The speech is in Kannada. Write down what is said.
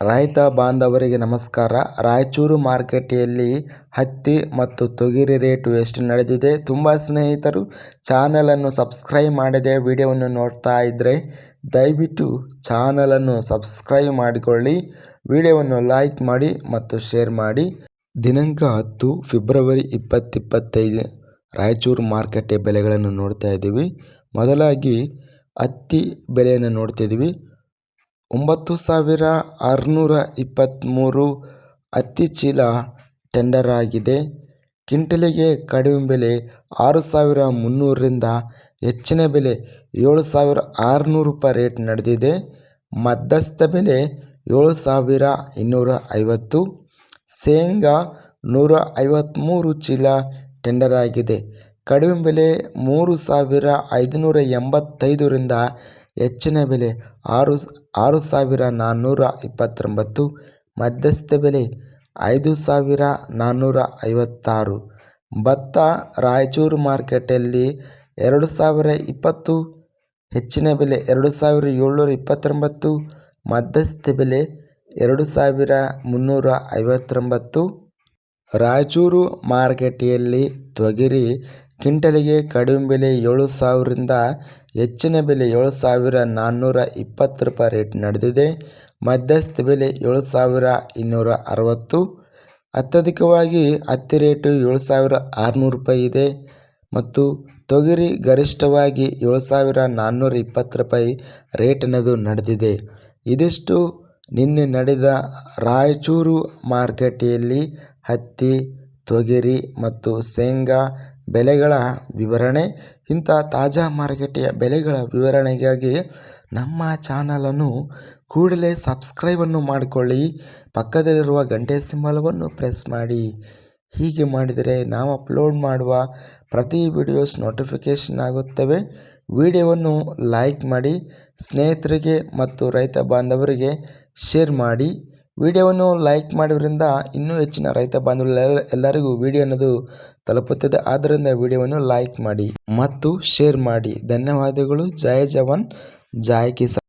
ರೈತ ಬಾಂಧವರಿಗೆ ನಮಸ್ಕಾರ. ರಾಯಚೂರು ಮಾರ್ಕೆಟಿಯಲ್ಲಿ ಹತ್ತಿ ಮತ್ತು ತೊಗರಿ ರೇಟು ಎಷ್ಟು ನಡೆದಿದೆ ತುಂಬ ಸ್ನೇಹಿತರು ಚಾನಲನ್ನು ಸಬ್ಸ್ಕ್ರೈಬ್ ಮಾಡದೆ ವಿಡಿಯೋವನ್ನು ನೋಡ್ತಾ ಇದ್ದರೆ ದಯವಿಟ್ಟು ಚಾನಲನ್ನು ಸಬ್ಸ್ಕ್ರೈಬ್ ಮಾಡಿಕೊಳ್ಳಿ. ವಿಡಿಯೋವನ್ನು ಲೈಕ್ ಮಾಡಿ ಮತ್ತು ಶೇರ್ ಮಾಡಿ. ದಿನಾಂಕ ಹತ್ತು ಫೆಬ್ರವರಿ ಇಪ್ಪತ್ತಿಪ್ಪತ್ತೈದು, ರಾಯಚೂರು ಮಾರುಕಟ್ಟೆ ಬೆಲೆಗಳನ್ನು ನೋಡ್ತಾ ಇದ್ದೀವಿ. ಮೊದಲಾಗಿ ಹತ್ತಿ ಬೆಲೆಯನ್ನು ನೋಡ್ತಿದ್ದೀವಿ ಒಂಬತ್ತು ಸಾವಿರ ಆರುನೂರ ಇಪ್ಪತ್ತ್ಮೂರು ಹತ್ತಿ ಚೀಲ ಟೆಂಡರ್ ಆಗಿದೆ. ಕ್ವಿಂಟಲಿಗೆ ಕಡಿಮೆ ಬೆಲೆ ಆರು ಸಾವಿರ ಮುನ್ನೂರರಿಂದ ಹೆಚ್ಚಿನ ಬೆಲೆ ಏಳು ಸಾವಿರ ಆರುನೂರು ರೂಪಾಯಿ ರೇಟ್ ನಡೆದಿದೆ. ಮಧ್ಯಸ್ಥ ಬೆಲೆ ಏಳು ಸಾವಿರ ಇನ್ನೂರ ಐವತ್ತು ಶೇಂಗಾ ನೂರ ಐವತ್ತ್ಮೂರು ಚೀಲ ಟೆಂಡರ್ ಆಗಿದೆ. ಕಡಿಮೆ ಬೆಲೆ ಮೂರು ಸಾವಿರ ಐದುನೂರ ಎಂಬತ್ತೈದರಿಂದ ಹೆಚ್ಚಿನ ಬೆಲೆ ಆರು ಆರು ಸಾವಿರ ನಾನ್ನೂರ ಇಪ್ಪತ್ತೊಂಬತ್ತು, ಮಧ್ಯಸ್ಥ ಬೆಲೆ ಐದು ಸಾವಿರ ನಾನ್ನೂರ ಐವತ್ತಾರು. ಭತ್ತ ರಾಯಚೂರು ಮಾರ್ಕೆಟಲ್ಲಿ ಎರಡು ಸಾವಿರ ಇಪ್ಪತ್ತು, ಹೆಚ್ಚಿನ ಬೆಲೆ ಎರಡು ಸಾವಿರ ಏಳ್ನೂರ ಇಪ್ಪತ್ತೊಂಬತ್ತು, ಮಧ್ಯಸ್ಥ ಬೆಲೆ ಎರಡು ಸಾವಿರ ಮುನ್ನೂರ ಐವತ್ತೊಂಬತ್ತು. ರಾಯಚೂರು ಮಾರುಕಟ್ಟೆಯಲ್ಲಿ ತೊಗರಿ ಕ್ವಿಂಟಲಿಗೆ ಕಡಿಮೆ ಬೆಲೆ ಏಳು ಸಾವಿರದಿಂದ ಹೆಚ್ಚಿನ ಬೆಲೆ ಏಳು ಸಾವಿರ ನಾನ್ನೂರ ಇಪ್ಪತ್ತು ರೂಪಾಯಿ ರೇಟ್ ನಡೆದಿದೆ. ಮಧ್ಯಸ್ಥ ಬೆಲೆ ಏಳು ಸಾವಿರ ಇನ್ನೂರ ಅರವತ್ತು. ಅತ್ಯಧಿಕವಾಗಿ ಹತ್ತಿ ರೇಟು ಏಳು ಸಾವಿರ ಆರುನೂರು ರೂಪಾಯಿ ಇದೆ. ಮತ್ತು ತೊಗರಿ ಗರಿಷ್ಠವಾಗಿ ಏಳು ಸಾವಿರ ನಾನ್ನೂರ ಇಪ್ಪತ್ತು ರೂಪಾಯಿ ರೇಟ್ ಅನ್ನೋದು ನಡೆದಿದೆ. ಇದಿಷ್ಟು ನಿನ್ನೆ ನಡೆದ ರಾಯಚೂರು ಮಾರುಕಟ್ಟೆಯಲ್ಲಿ ಹತ್ತಿ ತೊಗರಿ ಮತ್ತು ಶೇಂಗಾ ಬೆಲೆಗಳ ವಿವರಣೆ. ಇಂಥ ತಾಜಾ ಮಾರುಕಟ್ಟೆಯ ಬೆಲೆಗಳ ವಿವರಣೆಗಾಗಿ ನಮ್ಮ ಚಾನಲನ್ನು ಕೂಡಲೇ ಸಬ್ಸ್ಕ್ರೈಬನ್ನು ಮಾಡಿಕೊಳ್ಳಿ. ಪಕ್ಕದಲ್ಲಿರುವ ಗಂಟೆ ಸಿಂಬಲವನ್ನು ಪ್ರೆಸ್ ಮಾಡಿ. ಹೀಗೆ ಮಾಡಿದರೆ ನಾವು ಅಪ್ಲೋಡ್ ಮಾಡುವ ಪ್ರತಿ ವಿಡಿಯೋಸ್ ನೋಟಿಫಿಕೇಷನ್ ಆಗುತ್ತವೆ. ವಿಡಿಯೋವನ್ನು ಲೈಕ್ ಮಾಡಿ, ಸ್ನೇಹಿತರಿಗೆ ಮತ್ತು ರೈತ ಬಾಂಧವರಿಗೆ ಶೇರ್ ಮಾಡಿ. ವಿಡಿಯೋವನ್ನು ಲೈಕ್ ಮಾಡೋದ್ರಿಂದ ಇನ್ನೂ ಹೆಚ್ಚಿನ ರೈತ ಬಾಂಧವರು ಎಲ್ಲರಿಗೂ ವಿಡಿಯೋ ಅನ್ನೋದು ತಲುಪುತ್ತದೆ. ಆದ್ದರಿಂದ ವಿಡಿಯೋವನ್ನು ಲೈಕ್ ಮಾಡಿ ಮತ್ತು ಶೇರ್ ಮಾಡಿ. ಧನ್ಯವಾದಗಳು. ಜಯ ಜವಾನ್. ಜಯ ಕಿಸಾನ್.